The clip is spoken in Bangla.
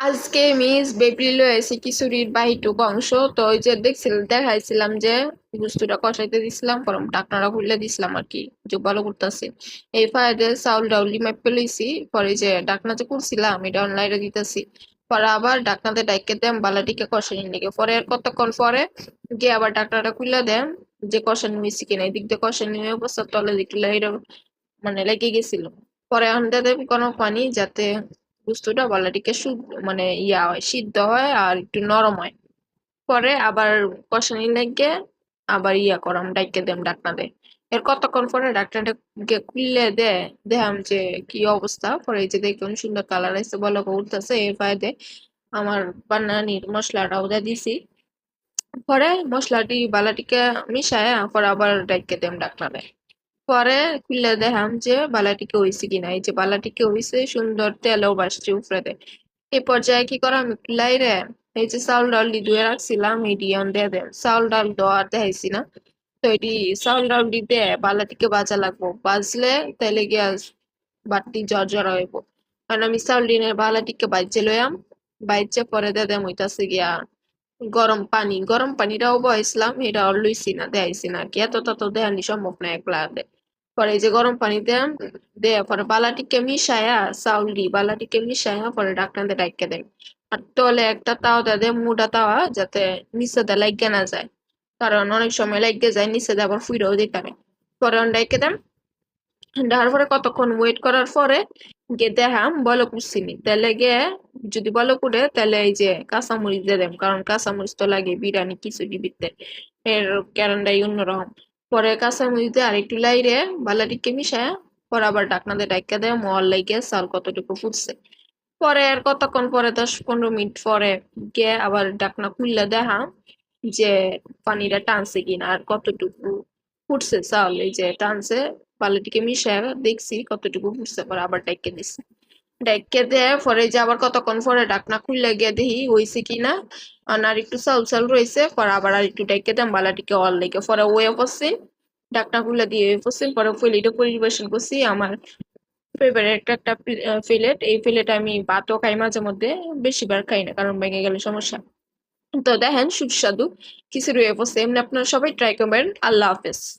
আজকে মিস লয়ে এসে খিচুড়ির বাহিটুক অংশ, তো ওই যে দেখছিল, দেখাইছিলাম যে গুস্তুটা কষাইতে দিছিলাম, গরম ডাকনাটা খুলে দিছিলাম আর কি যে ভালো করতেছে। এই ফায়দে চাউল ডাউলি মাইপে লইছি পরে যে ডাকনা যে করছিলাম এটা অনলাইনে দিতেছি। পরে আবার ডাকনাতে ডাইকে দেম বালাটিকে কষানি লেগে পরে কতক্ষণ পরে গিয়ে আবার ডাকনাটা খুলে দেম, যে কষানি মিশি কিনা, এদিক দিয়ে কষানি অবস্থা, তলে দেখলে এরকম মানে লেগে গেছিল। পরে আনতে দেব কোনো পানি যাতে বালাটিকে শুদ্ধ মানে ইয়া হয়, সিদ্ধ হয় আর একটু নরম হয়। পরে আবার কষানি লেগে আবার ইয়া করাম, ডাইকে দেম ডাকনা দে এর কতক্ষণ পরে ডাক্তারটা খুললে দে, দেখাম যে কি অবস্থা। পরে এই যে দেখুন সুন্দর কালার আসছে বলো উঠতেছে এর ফায়দে আমার বানানির মশলাটাও দিয়ে দিছি। পরে মশলাটি, বালাটিকে মিশায়, পরে আবার ডাইকে দেম ডাকনা দে পরে খুলে দেখাম যে বালাটিকে হইছে কিনা। এই যে বালাটিকে হইছে, সুন্দর তেলও বাসছে উপরে এই পর্যায়ে কি করাম? একটু লাইরে এই যে চাউল ডাল দি ধুয়ে রাখছিলাম এটি অন দিয়ে দেন। চাউল ডাল দেওয়ার দেখাইছি না। তো এটি চাউল ডাল দিতে বালাটিকে বাজা লাগবো। বাজলে তাইলে গিয়া বাটি জ্বর হইব। কারণ আমি চাউল ডিনের বালাটিকে বাজছে লইয়াম। বাইচে পরে দিয়ে দেম হইতাছে গিয়া গরম পানি। গরম পানিটাও বয়েছিলাম এটা লইছি না, দেখাইছি না কি। এত তত দেখানি সম্ভব না, একলা দে। পরে এই যে গরম পানি দেন দেয়া পরে বালাটিকে মিশায়া চাউল দি, বালাটিকে মিশায়া পরে ডাকনাতে ডাইকে দেয় আর তলে একটা তাও দেয় মুডা তাওয়া, যাতে নিচে দা লাগে না যায়। কারণ অনেক সময় লাগে যায় নিচে দিয়ে আবার ফুইরাও দিতে পারে পরে ডাইকে দেন। দেওয়ার পরে কতক্ষণ ওয়েট করার পরে গিয়ে দেখাম, বলক উঠছিনি তাহলে গিয়ে যদি বলক উঠে তাহলে এই যে কাঁচামরিচ দিয়ে দেম। কারণ কাঁচামরিচ তো লাগে বিরিয়ানি, খিচুড়ি দিতে। এর ক্যারান্ডাই অন্যরকম। পরে কাঁচামরিচ দিয়ে আরেকটু লাইরে বালাটিকে মিশায় পরে আবার ডাকনা দিয়ে ডাক্কা দেয় মল লাগে চাল কতটুকু ফুটছে পরে আর কতক্ষণ পরে দশ পনেরো মিনিট পরে গিয়ে আবার ডাকনা খুললে দেখা যে পানিটা টানছে কিনা আর কতটুকু ফুটছে চাল এই যে টানছে বালিটিকে মিশায় দেখছি কতটুকু ফুটছে পরে আবার ডাইকে দিছি। ডাইকে দেয় পরে যে আবার কতক্ষণ পরে ডাকনা খুললে গিয়ে দেখি হইছে কিনা আর একটু চাউল চাউল রয়েছে পরে আবার আর একটু ডাইকে দেন বালাটিকে অল লেগে পরে ওয়ে পড়ছি ডাকনা খুলে দিয়ে ওয়ে পড়ছি পরে ফিলিটা পরিবেশন করছি। আমার ফেভারিট একটা ফিলেট এই ফিলেট আমি ভাতও খাই মাঝে মধ্যে, বেশিবার খাই না, কারণ ভেঙে গেলে সমস্যা। তো দেখেন, সুস্বাদু খিচুড়ি হয়ে পড়ছে এমনি আপনারা সবাই ট্রাই করবেন। আল্লাহ হাফেজ।